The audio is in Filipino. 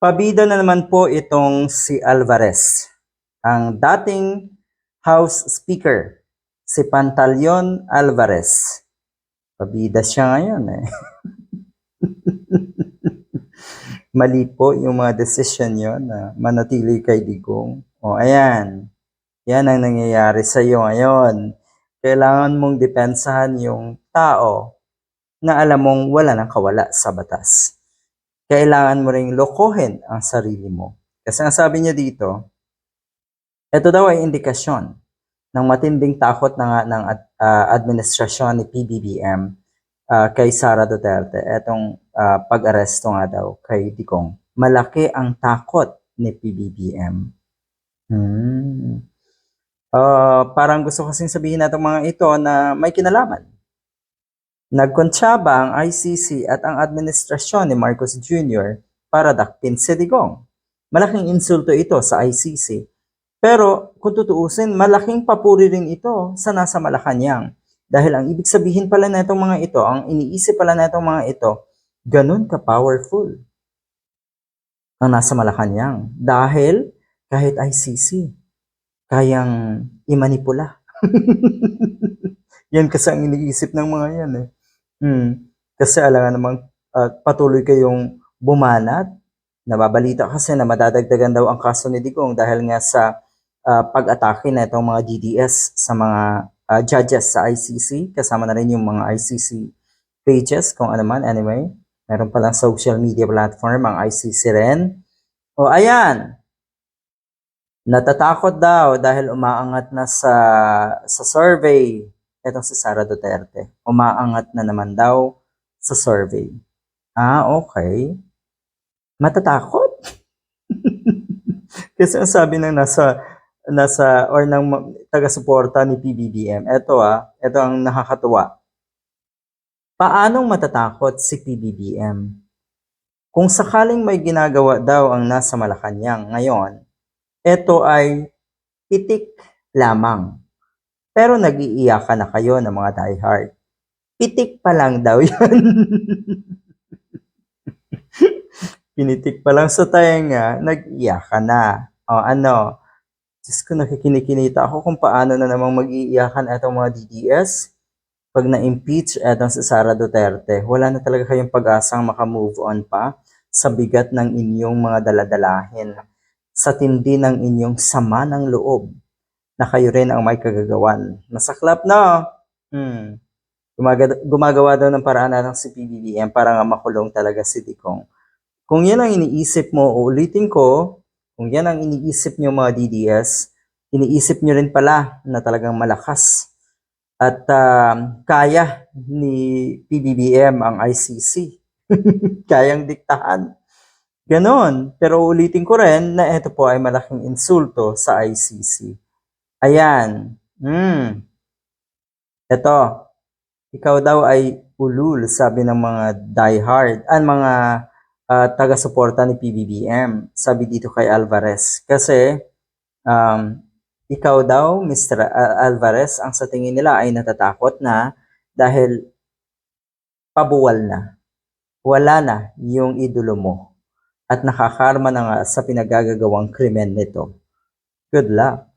Pabida na naman po itong si Alvarez, ang dating House Speaker, si Pantaleon Alvarez. Pabida siya ngayon eh. Mali po yung mga desisyon yun na manatili kay Digong. O ayan, yan ang nangyayari sa iyo ngayon. Kailangan mong depensahan yung tao na alam mong wala nang kawala sa batas kailangan mo ring lokohin ang sarili mo. Kasi ang sabi niya dito, ito daw ay indikasyon ng matinding takot nga ng ad- ah, administrasyon ni PBBM ah, kay Sara Duterte. Etong ah, pag-aresto nga daw kay Digong. Malaki ang takot ni PBBM. Hmm. Ah, parang gusto kasing sabihin na itong mga ito na may kinalaman. Nagkontsaba ang ICC at ang administrasyon ni Marcos Jr. para dakpin si Digong. Malaking insulto ito sa ICC. Pero kung tutuusin, malaking papuri rin ito sa nasa Malacanang. Dahil ang ibig sabihin pala na itong mga ito, ang iniisip pala na itong mga ito, ganun ka-powerful ang nasa Malacanang. Dahil kahit ICC, kayang imanipula. yan kasi ang iniisip ng mga yan eh. Hmm. Kasi alangan namang ah, patuloy kayong bumanat. Nababalita kasi na madadagdagan daw ang kaso ni Digong dahil nga sa ah, pag-atake na itong mga DDS sa mga ah, judges sa ICC. Kasama na rin yung mga ICC pages kung ano man. Anyway, meron palang social media platform ang ICC rin. O ayan, natatakot daw dahil umaangat na sa sa survey etong si Sara Duterte. Umaangat na naman daw sa survey. Ah, okay. Matatakot? Kasi ang sabi ng nasa nasa or ng taga-suporta ni PBBM, eto ah, eto ang nakakatuwa. Paanong matatakot si PBBM? Kung sakaling may ginagawa daw ang nasa Malacanang ngayon, ito ay pitik lamang. Pero nag-iiyakan na kayo ng mga diehard. Pitik pa lang daw yan. Pinitik pa lang sa tenga, nag-iyakan na. O ano, Diyos ko, nakikinikinita ako kung paano na namang mag-iiyakan itong mga DDS. Pag na-impeach etong si Sara Duterte, wala na talaga kayong pag-asang makamove on pa sa bigat ng inyong mga daladalahin, sa tindi ng inyong sama ng loob na kayo rin ang may kagagawan. Masaklap na. Hmm. Gumaga- gumagawa daw ng paraan na ng si PBBM para nga makulong talaga si Dikong. Kung yan ang iniisip mo, ulitin ko, kung yan ang iniisip nyo mga DDS, iniisip nyo rin pala na talagang malakas at um, kaya ni PBBM ang ICC. Kayang diktahan. Ganon. Pero ulitin ko rin na ito po ay malaking insulto sa ICC. Ayan. Hmm. Ito. Ikaw daw ay ulul, sabi ng mga diehard, ang mga ah, taga-suporta ni PBBM. Sabi dito kay Alvarez. Kasi, um, ikaw daw, Mr. Al- Alvarez, ang sa tingin nila ay natatakot na dahil pabuwal na. Wala na yung idolo mo. At nakakarma na nga sa pinagagagawang krimen nito. Good luck.